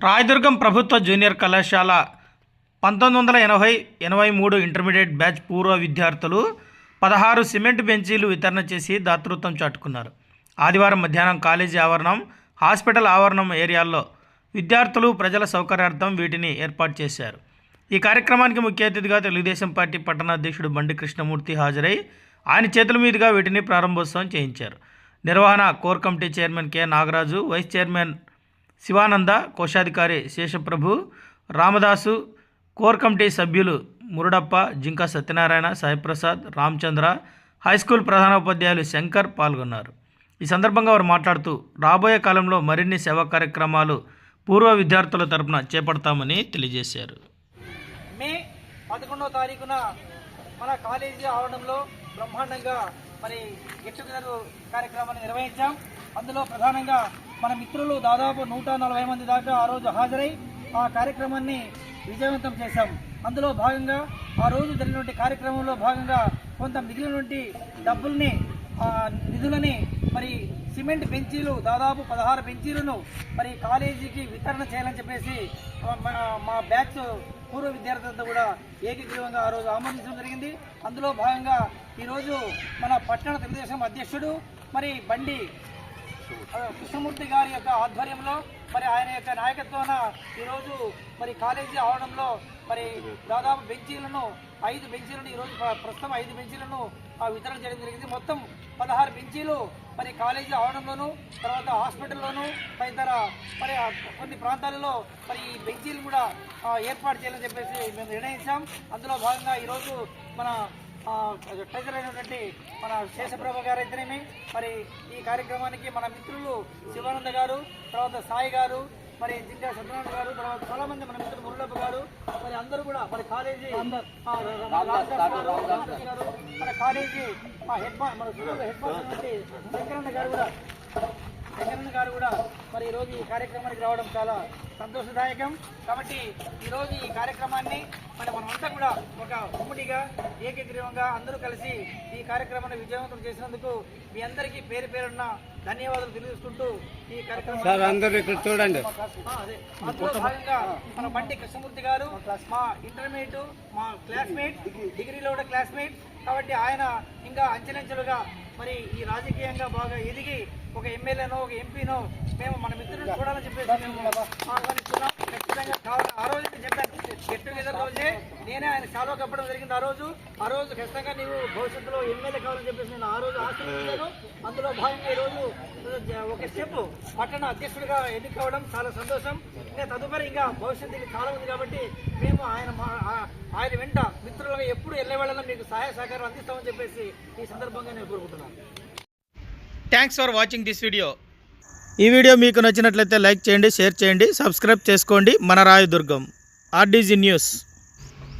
రాయదుర్గం ప్రభుత్వ జూనియర్ కళాశాల పంతొమ్మిది వందల ఎనభై ఎనభై మూడు ఇంటర్మీడియట్ బ్యాచ్ పూర్వ విద్యార్థులు పదహారు సిమెంట్ బెంచీలు వితరణ చేసి దాతృత్వం చాటుకున్నారు. ఆదివారం మధ్యాహ్నం కాలేజీ ఆవరణం హాస్పిటల్ ఆవరణం ఏరియాల్లో విద్యార్థులు ప్రజల సౌకర్యార్థం వీటిని ఏర్పాటు చేశారు. ఈ కార్యక్రమానికి ముఖ్య అతిథిగా తెలుగుదేశం పార్టీ పట్టణాధ్యక్షుడు బండి కృష్ణమూర్తి హాజరై ఆయన చేతుల మీదుగా వీటిని ప్రారంభోత్సవం చేయించారు. నిర్వహణ core committee chairman K. Nagaraju vice chairman Shivananda కోశాధికారి శేషప్రభు రామదాసు కోర్ కమిటీ సభ్యులు మురుడప్ప జింకా సత్యనారాయణ సాయిప్రసాద్ రామచంద్ర హైస్కూల్ ప్రధానోపాధ్యాయులు శంకర్ పాల్గొన్నారు. ఈ సందర్భంగా వారు మాట్లాడుతూ రాబోయే కాలంలో మరిన్ని సేవా కార్యక్రమాలు పూర్వ విద్యార్థుల తరపున చేపడతామని తెలియజేశారు. మే పదకొండవ తారీఖున మన కాలేజీ ఆవరణంలో బ్రహ్మాండంగా మరి గెట్ టుగెదర్ కార్యక్రమాన్ని నిర్వహించాం. అందులో ప్రధానంగా మన మిత్రులు దాదాపు నూట నలభై మంది దాకా ఆ రోజు హాజరై ఆ కార్యక్రమాన్ని విజయవంతం చేశాం. అందులో భాగంగా ఆ రోజు జరిగినటువంటి కార్యక్రమంలో భాగంగా కొంత మిగిలినటువంటి డబ్బుల్ని నిధులని మరి సిమెంట్ బెంచీలు దాదాపు పదహారు బెంచీలను మరి కాలేజీకి వితరణ చేయాలని చెప్పేసి మా- మా- బ్యాచ్ పూర్వ విద్యార్థులతో కూడా ఏకగ్రీవంగా ఆ రోజు ఆమోదించడం జరిగింది. అందులో భాగంగా ఈరోజు మన పట్టణ తెలుగుదేశం అధ్యక్షుడు మరి బండి కృష్ణమూర్తి గారి యొక్క ఆధ్వర్యంలో మరి ఆయన యొక్క నాయకత్వాన ఈరోజు మరి కాలేజీ ఆవడంలో మరి దాదాపు బెంచీలను ఐదు బెంచీలను ఈరోజు ప్ర- ప్రస్తుతం ఐదు బెంచీలను వితరణ చేయడం జరిగింది. మొత్తం పదహారు బెంచీలు మరి కాలేజీ ఆవడంలోను తర్వాత హాస్పిటల్లోను తదితర మరి కొన్ని ప్రాంతాలలో మరి ఈ బెంచీలు కూడా ఏర్పాటు చేయాలని చెప్పేసి మేము నిర్ణయించాం. అందులో భాగంగా ఈరోజు మన ట్రెజర్ అయినటువంటి మన శేషప్రభ గారు అయితేనేమి మరి ఈ కార్యక్రమానికి మన మిత్రులు శివానంద గారు తర్వాత సాయి గారు మరి జింకా సత్యనారాయణ గారు తర్వాత చాలా మంది మన మిత్రులు మురళప్ప గారు మరి అందరూ కూడా మరి కాలేజీ మన కాలేజీ మా హెడ్ మా మన హెడ్ మాస్టర్ శంకరన్న గారు కూడా శంకరన్న గారు కూడా మరి ఈరోజు ఈ కార్యక్రమానికి రావడం చాలా సంతోషదాయకం. కాబట్టి ఈరోజు ఈ కార్యక్రమాన్ని మరి మనమంతా కూడా ఒక ఉమ్మడిగా ఏకగ్రీవంగా అందరూ కలిసి ఈ కార్యక్రమాన్ని విజయవంతం చేసినందుకు మీ అందరికీ పేరు పేరున్న ధన్యవాదాలు తెలియజేసుకుంటూ ఈ కార్యక్రమం చూడండి. అందులో భాగంగా మన బండి కృష్ణమూర్తి గారు మా ఇంటర్మీడియట్ మా క్లాస్మేట్ డిగ్రీలో కూడా క్లాస్మేట్. కాబట్టి ఆయన ఇంకా అంచెలంచెలుగా మరి ఈ రాజకీయంగా బాగా ఎదిగి ఒక ఎమ్మెల్యేనో ఒక ఎంపీనో మేము మన మిత్రులను చూడాలని చెప్పేసి మేము ఆహ్వానిస్తున్నాం ఖచ్చితంగా కావాలి ఆ రోజు నేను చెప్పాను గెట్ టుగెదర్ రోజే నేనే ఆయన శాలో కప్పడం జరిగింది. ఆ రోజు ఆ రోజు ఖచ్చితంగా నీవు భవిష్యత్తులో ఎమ్మెల్యే కావాలని చెప్పేసి నేను ఆ రోజు ఆశించాను అందులో భాగంగా ఈ రోజు ఒక స్టెప్ పట్టణ అధ్యక్షుడిగా ఎన్నికవడం చాలా సంతోషం. ఇంకా తదుపరి ఇంకా భవిష్యత్తుకి చాలా ఉంది కాబట్టి మేము ఆయన ఆయన వెంట మిత్రులుగా ఎప్పుడు వెళ్ళేవాళ్ళలో మీకు సహాయ సహకారం అందిస్తామని చెప్పేసి ఈ సందర్భంగా నేను కోరుకుంటున్నాను. Thanks for watching this video ఈ వీడియో మీకు నచ్చినట్లయితే లైక్ చేయండి షేర్ చేయండి సబ్స్క్రైబ్ చేసుకోండి. మన రాయదుర్గం ఆర్డీజీ న్యూస్.